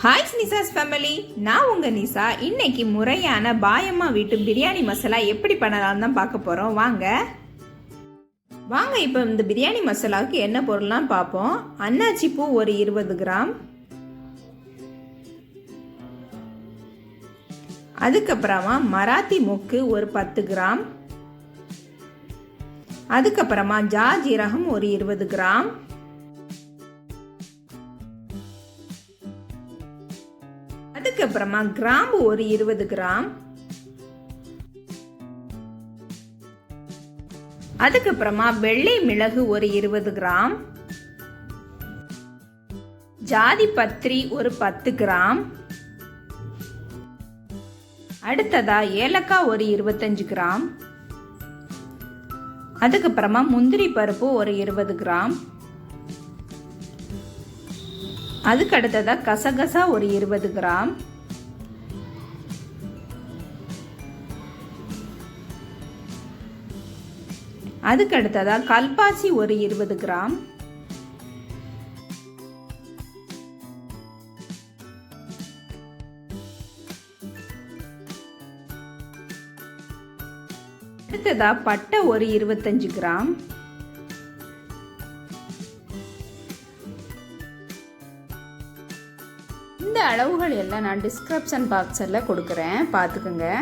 Hi நிசாஸ் family நான் உங்கள் நிசா. இன்னைக்கு முறையான பாயம்மா வீட்டு பிரியாணி மசாலா எப்படி பண்ணலாம்னு தான் பார்க்க போகிறோம் வாங்க. வாங்க இப்போ இந்த பிரியாணி மசாலாவுக்கு என்ன பொருள்லாம் பார்ப்போம். அன்னாச்சி பூ ஒரு இருபது கிராம். அதுக்கப்புறமா மராத்தி மொக்கு ஒரு பத்து கிராம். அதுக்கப்புறமா ஜாஜீரகம் ஒரு இருபது கிராம். அதுக்கப்புறமா கிராம்பு ஒரு இருபது கிராம். அதுக்கப்புறமா வெள்ளை மிளகு ஒரு இருபது கிராம். ஜாதி பத்திரி ஒரு பத்து கிராம். அடுத்ததா ஏலக்காய் ஒரு இருபத்தஞ்சு கிராம். அதுக்கப்புறமா முந்திரி பருப்பு ஒரு இருபது கிராம். அதுக்கு அடுத்ததாக கசகசா ஒரு இருபது கிராம். அதுக்கு அடுத்ததாக கல்பாசி ஒரு இருபது கிராம். அடுத்ததா பட்டை ஒரு இருபத்தஞ்சு கிராம். இந்த அளவுகள் எல்லாம் நான் டிஸ்கிரிப்ஷன் பாக்ஸில் கொடுக்குறேன். பார்த்துக்குங்க.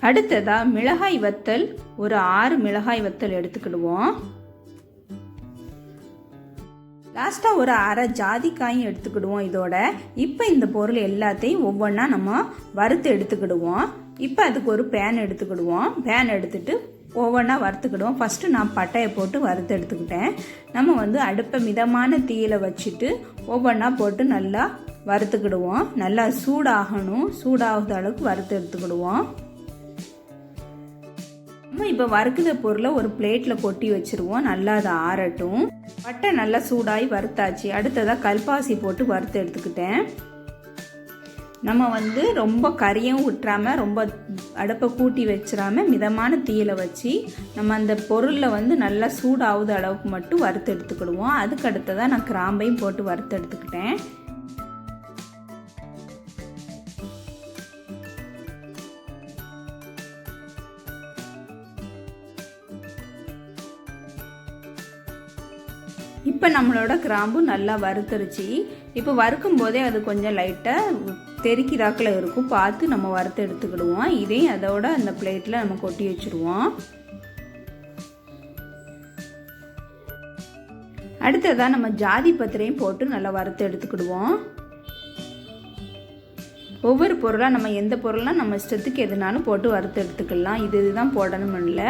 அடுத்ததாக மிளகாய் வத்தல். ஒரு ஆறு மிளகாய் வத்தல் எடுத்துக்கிடுவோம். லாஸ்ட்டாக ஒரு அரை ஜாதிக்காயும் எடுத்துக்கிடுவோம் இதோட. இப்போ இந்த பொருள் எல்லாத்தையும் ஒவ்வொன்றா நம்ம வறுத்து எடுத்துக்கிடுவோம். இப்போ அதுக்கு ஒரு பேன் எடுத்துக்கிடுவோம். பேன் எடுத்துட்டு ஒவ்வொன்றா வறுத்துக்கிடுவோம். ஃபஸ்ட்டு நான் பட்டையை போட்டு வறுத்து எடுத்துக்கிட்டேன். நம்ம வந்து அடுப்பை மிதமான தீயில வச்சுட்டு ஒவ்வொன்றா போட்டு நல்லா வறுத்துக்கிடுவோம். நல்லா சூடாகணும். சூடாகுத அளவுக்கு வறுத்து எடுத்துக்கிடுவோம். நம்ம இப்போ வறுக்குத பொருளை ஒரு பிளேட்டில் கொட்டி வச்சுருவோம். நல்லா அதை ஆறட்டும். பட்டை நல்லா சூடாகி வறுத்தாச்சு. அடுத்ததாக கல்பாசி போட்டு வறுத்து எடுத்துக்கிட்டேன். நம்ம வந்து ரொம்ப கறியும் விட்டுறாம ரொம்ப அடுப்பை கூட்டி வச்சிடாம மிதமான தீயில வச்சு நம்ம அந்த பொருளில் வந்து நல்லா சூடாகுத அளவுக்கு மட்டும் வறுத்து எடுத்துக்கிடுவோம். அதுக்கு அடுத்ததாக நான் கிராம்பையும் போட்டு வறுத்து எடுத்துக்கிட்டேன். இப்போ நம்மளோட கிராம்பு நல்லா வறுத்துருச்சு. இப்போ வறுக்கும் போதே அது கொஞ்சம் லைட்டாக தெருக்கிதாக்கில் இருக்கும். பார்த்து நம்ம வறுத்து எடுத்துக்கிடுவோம். இதையும் அதோட அந்த பிளேட்டில் நம்ம கொட்டி வச்சுருவோம். அடுத்ததாக நம்ம ஜாதி பத்திரையும் போட்டு நல்லா வறுத்து எடுத்துக்கிடுவோம். ஒவ்வொரு பொருளாக நம்ம எந்த பொருளாக நம்ம இஷ்டத்துக்கு எதுனாலும் போட்டு வறுத்து எடுத்துக்கலாம். இது இதுதான் போடணும்னு இல்லை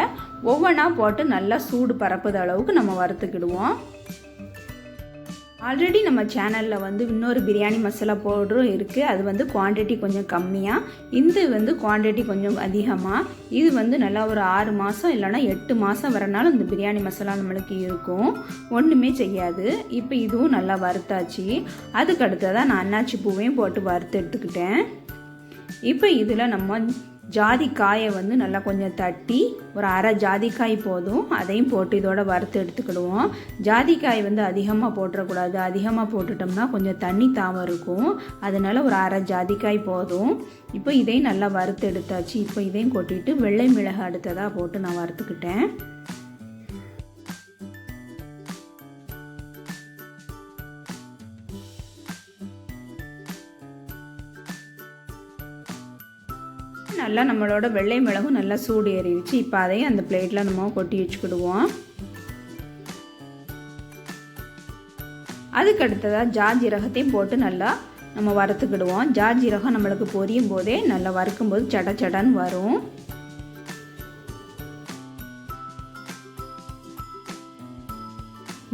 ஒவ்வொன்றா போட்டு நல்லா சூடு பரப்புத அளவுக்கு நம்ம வறுத்துக்கிடுவோம். ஆல்ரெடி நம்ம சேனலில் வந்து இன்னொரு பிரியாணி மசாலா பவுடரும் இருக்குது அது வந்து குவான்டிட்டி கொஞ்சம் கம்மியாக இந்த வந்து குவான்டிட்டி கொஞ்சம் அதிகமாக இது வந்து நல்லா ஒரு ஆறு மாதம் இல்லைனா எட்டு மாதம் வரனாலும் இந்த பிரியாணி மசாலா நம்மளுக்கு இருக்கும். ஒன்றுமே செய்யாது. இப்போ இதுவும் நல்லா வறுத்தாச்சு. அதுக்கு அடுத்ததாக நான் அன்னாச்சி பூவையும் போட்டு வறுத்து எடுத்துக்கிட்டேன். இப்போ இதில் நம்ம ஜாதிக்காயை வந்து நல்லா கொஞ்சம் தட்டி ஒரு அரை ஜாதிக்காய் போதும். அதையும் போட்டு இதோட வறுத்து எடுத்துக்கிடுவோம். ஜாதிக்காய் வந்து அதிகமாக போட்டுறக்கூடாது. அதிகமாக போட்டுட்டோம்னா கொஞ்சம் தண்ணி தாவம் இருக்கும். அதனால் ஒரு அரை ஜாதிக்காய் போதும். இப்போ இதையும் நல்லா வறுத்து எடுத்தாச்சு. இப்போ இதையும் கொட்டிட்டு வெள்ளை மிளகு அடுத்ததாக போட்டு நான் வறுத்துக்கிட்டேன். நல்லா நம்மளோட வெள்ளை மிளகும் நல்லா சூடு ஏறிடுச்சு. இப்போ அதையும் அந்த பிளேட்டில் நம்ம கொட்டி வச்சுக்கிடுவோம். அதுக்கு அடுத்ததாக ஜாஜீரகத்தையும் போட்டு நல்லா நம்ம வறுத்துக்கிடுவோம். ஜாஜீரகம் நம்மளுக்கு பொரியும் போதே நல்லா வறுக்கும்போது சட சடன்னு வரும்.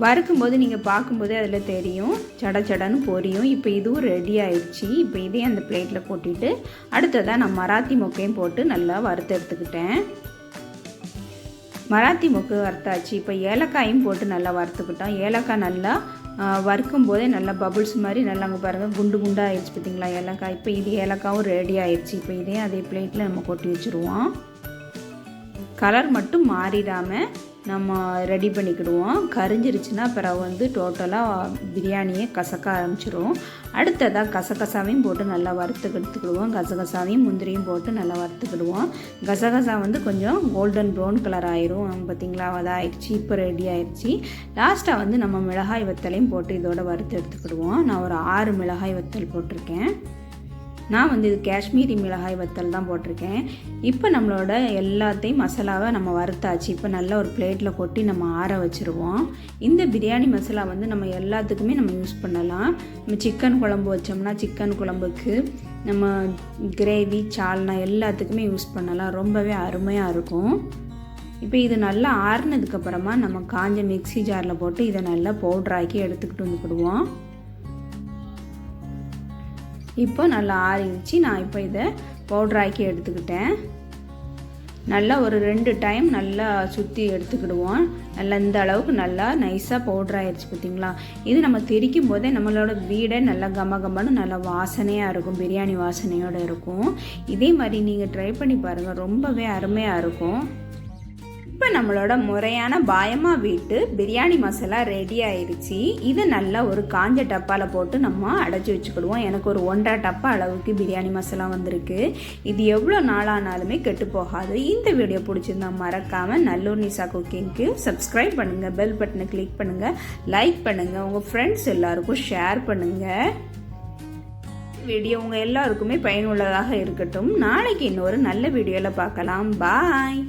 வறுக்கும்போது நீங்கள் பார்க்கும்போதே அதில் தெரியும். சட சடன்னு பொரியும். இப்போ இதுவும் ரெடி ஆயிடுச்சு. இப்போ இதையும் அந்த பிளேட்டில் கொட்டிட்டு அடுத்ததாக நான் மராத்தி மொக்கையும் போட்டு நல்லா வறுத்து எடுத்துக்கிட்டேன். மராத்தி மொக்கு வறுத்தாச்சு. இப்போ ஏலக்காயும் போட்டு நல்லா வறுத்துக்கிட்டோம். ஏலக்காய் நல்லா வறுக்கும் போதே நல்லா பபுள்ஸ் மாதிரி நல்லா அங்கே பாருங்கள் குண்டு குண்டாக ஆயிடுச்சு பார்த்தீங்களா ஏலக்காய். இப்போ இது ஏலக்காவும் ரெடி ஆயிடுச்சு. இப்போ இதையும் அதே பிளேட்டில் நம்ம கொட்டி வச்சுருவோம். கலர் மட்டும் மாறிடாமல் நம்ம ரெடி பண்ணிக்கிடுவோம். கரிஞ்சிருச்சுன்னா பிறகு வந்து டோட்டலாக பிரியாணியை கசக்க ஆரம்பிச்சிரும். அடுத்ததாக கசகசாவையும் போட்டு நல்லா வறுத்து எடுத்துக்கிடுவோம் கசகசாவையும் முந்திரியும் போட்டு நல்லா வறுத்துக்கிடுவோம். கசகசா வந்து கொஞ்சம் கோல்டன் ப்ரௌன் கலர் ஆயிரும். பார்த்தீங்களா அதாகிடுச்சு இப்போ ரெடி ஆயிடுச்சு. லாஸ்ட்டாக வந்து நம்ம மிளகாய் வத்தலையும் போட்டு இதோட வறுத்து எடுத்துக்கிடுவோம். நான் ஒரு ஆறு மிளகாய் வத்தல் போட்டிருக்கேன். நான் வந்து இது காஷ்மீரி மிளகாய் வத்தல் தான் போட்டிருக்கேன். இப்போ நம்மளோட எல்லாத்தையும் மசாலாவை நம்ம வறுத்தாச்சு. இப்போ நல்ல ஒரு பிளேட்டில் கொட்டி நம்ம ஆற வச்சுருவோம். இந்த பிரியாணி மசாலா வந்து நம்ம எல்லாத்துக்குமே நம்ம யூஸ் பண்ணலாம். நம்ம சிக்கன் குழம்பு வச்சோம்னா சிக்கன் குழம்புக்கு நம்ம கிரேவி சால்னா எல்லாத்துக்குமே யூஸ் பண்ணலாம். ரொம்பவே அருமையாக இருக்கும். இப்போ இது நல்லா ஆறுனதுக்கப்புறமா நம்ம காஞ்ச மிக்சி ஜாரில் போட்டு இதை நல்லா பவுட்ராக்கி எடுத்துக்கிட்டு வந்துக்கிடுவோம் இப்போ நல்லா ஆறிடுச்சு. நான் இப்போ இதை பவுட்ராக்கி எடுத்துக்கிட்டேன். நல்லா ஒரு ரெண்டு டைம் நல்லா சுற்றி எடுத்துக்கிடுவோம். நல்லா இந்த அளவுக்கு நல்லா நைஸாக பவுட்ரு ஆயிடுச்சு பார்த்தீங்களா? இது நம்ம திரிக்கும் போதே நம்மளோட வீடை நல்லா கம கமன்னு நல்லா வாசனையாக இருக்கும். பிரியாணி வாசனையோடு இருக்கும். இதே மாதிரி நீங்கள் ட்ரை பண்ணி பாருங்கள் ரொம்பவே அருமையாக இருக்கும். இப்போ நம்மளோட முறையான பாயமா வீட்டு பிரியாணி மசாலா ரெடி ஆயிடுச்சு இதை நல்லா ஒரு காஞ்ச டப்பாவில் போட்டு நம்ம அடைச்சி வச்சுக்கிடுவோம். எனக்கு ஒரு ஒன்றரை டப்பா அளவுக்கு பிரியாணி மசாலா வந்திருக்கு. இது எவ்வளோ நாளானாலுமே கெட்டு போகாது. இந்த வீடியோ பிடிச்சிருந்தா மறக்காமல் நல்லூர் நிசா குக்கிங்க்கு சப்ஸ்கிரைப் பண்ணுங்கள் பெல் பட்டனை கிளிக் பண்ணுங்கள் லைக் பண்ணுங்கள் உங்கள் ஃப்ரெண்ட்ஸ் எல்லாருக்கும் ஷேர் பண்ணுங்கள் வீடியோ உங்கள் எல்லாருக்குமே பயனுள்ளதாக இருக்கட்டும். நாளைக்கு இன்னொரு நல்ல வீடியோவில் பார்க்கலாம். பாய்